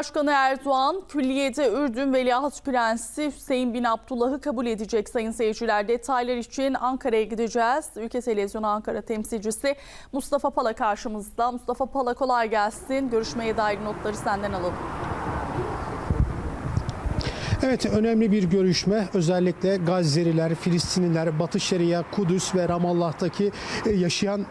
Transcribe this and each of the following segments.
Cumhurbaşkanı Erdoğan, külliyede Ürdün Veliaht Prensi Hüseyin bin Abdullah'ı kabul edecek sayın seyirciler. Detaylar için Ankara'ya gideceğiz. Ülke Televizyonu Ankara temsilcisi Mustafa Pala karşımızda. Mustafa Pala kolay gelsin. Görüşmeye dair notları senden alalım. Evet önemli bir görüşme özellikle Gazze'liler, Filistinliler, Batı Şeria, Kudüs ve Ramallah'taki e, yaşayan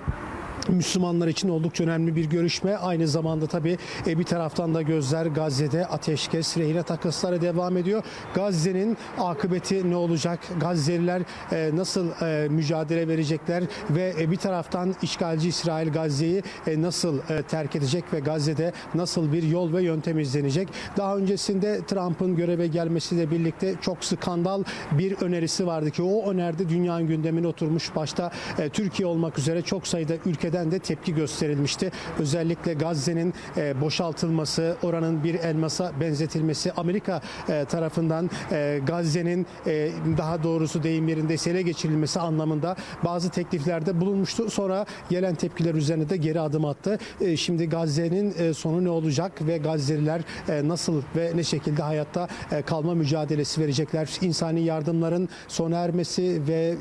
Müslümanlar için oldukça önemli bir görüşme. Aynı zamanda tabii e, bir taraftan da gözler Gazze'de ateşkes, rehine takısları devam ediyor. Gazze'nin akıbeti ne olacak? Gazze'liler e, nasıl e, mücadele verecekler ve bir taraftan işgalci İsrail Gazze'yi nasıl terk edecek ve Gazze'de nasıl bir yol ve yöntem izlenecek? Daha öncesinde Trump'ın göreve gelmesiyle birlikte çok skandal bir önerisi vardı ki o öneride dünyanın gündemine oturmuş başta Türkiye olmak üzere çok sayıda ülkeden de tepki gösterilmişti. Özellikle Gazze'nin e, boşaltılması, oranın bir elmasa benzetilmesi, Amerika e, tarafından e, Gazze'nin daha doğrusu deyim yerinde ele geçirilmesi anlamında bazı tekliflerde bulunmuştu. Sonra gelen tepkiler üzerine de geri adım attı. Şimdi Gazze'nin sonu ne olacak ve Gazze'liler nasıl ve ne şekilde hayatta kalma mücadelesi verecekler? İnsani yardımların sona ermesi ve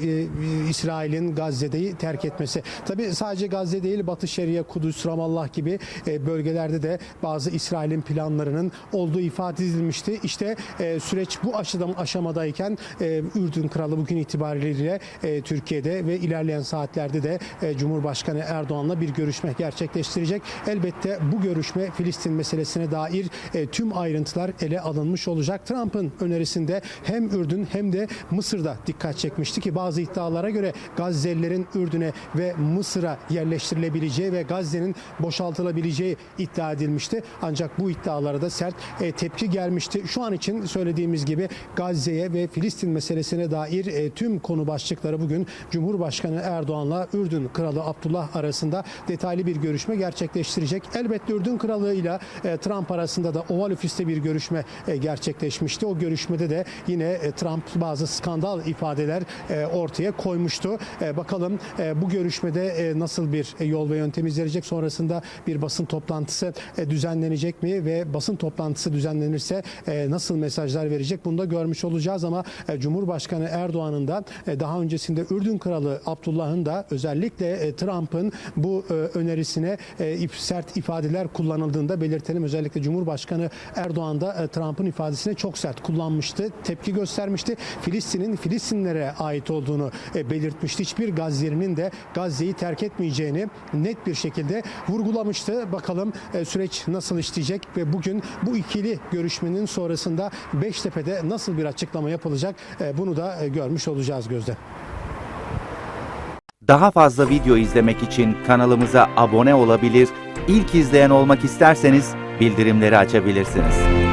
İsrail'in Gazze'yi terk etmesi. Tabii sadece Gazze değil Batı Şeria, Kudüs, Ramallah gibi e, bölgelerde de bazı İsrail'in planlarının olduğu ifade edilmişti. İşte e, süreç bu aşamadayken e, Ürdün Kralı bugün itibariyle Türkiye'de ve ilerleyen saatlerde de Cumhurbaşkanı Erdoğan'la bir görüşme gerçekleştirecek. Elbette bu görüşme Filistin meselesine dair tüm ayrıntılar ele alınmış olacak. Trump'ın önerisinde hem Ürdün hem de Mısır'da dikkat çekmişti ki bazı iddialara göre Gazze'lilerin Ürdün'e ve Mısır'a yerleştirilebileceği ve Gazze'nin boşaltılabileceği iddia edilmişti. Ancak bu iddialara da sert e, tepki gelmişti. Şu an için söylediğimiz gibi Gazze'ye ve Filistin meselesine dair e, tüm konu başlıkları bugün Cumhurbaşkanı Erdoğan'la Ürdün Kralı Abdullah arasında detaylı bir görüşme gerçekleştirecek. Elbette Ürdün Kralı ile e, Trump arasında da Oval Ofis'te bir görüşme gerçekleşmişti. O görüşmede de yine Trump bazı skandal ifadeler ortaya koymuştu. Bakalım bu görüşmede nasıl bir e, yol ve yöntem izlenecek? Sonrasında bir basın toplantısı e, düzenlenecek mi ve basın toplantısı düzenlenirse e, nasıl mesajlar verecek? Bunu da görmüş olacağız ama e, Cumhurbaşkanı Erdoğan'ın da daha öncesinde Ürdün Kralı Abdullah'ın da özellikle Trump'ın bu önerisine sert ifadeler kullanıldığında belirtelim. Özellikle Cumhurbaşkanı Erdoğan da Trump'ın ifadesine çok sert kullanmıştı. Tepki göstermişti. Filistin'in Filistinlere ait olduğunu belirtmişti. Hiçbir Gazze'nin de Gazze'yi terk etmeyeceğini net bir şekilde vurgulamıştı. Bakalım e, süreç nasıl işleyecek ve bugün bu ikili görüşmenin sonrasında Beştepe'de nasıl bir açıklama yapılacak e, bunu da e, görmüş olacağız Gözde. Daha fazla video izlemek için kanalımıza abone olabilir, ilk izleyen olmak isterseniz bildirimleri açabilirsiniz.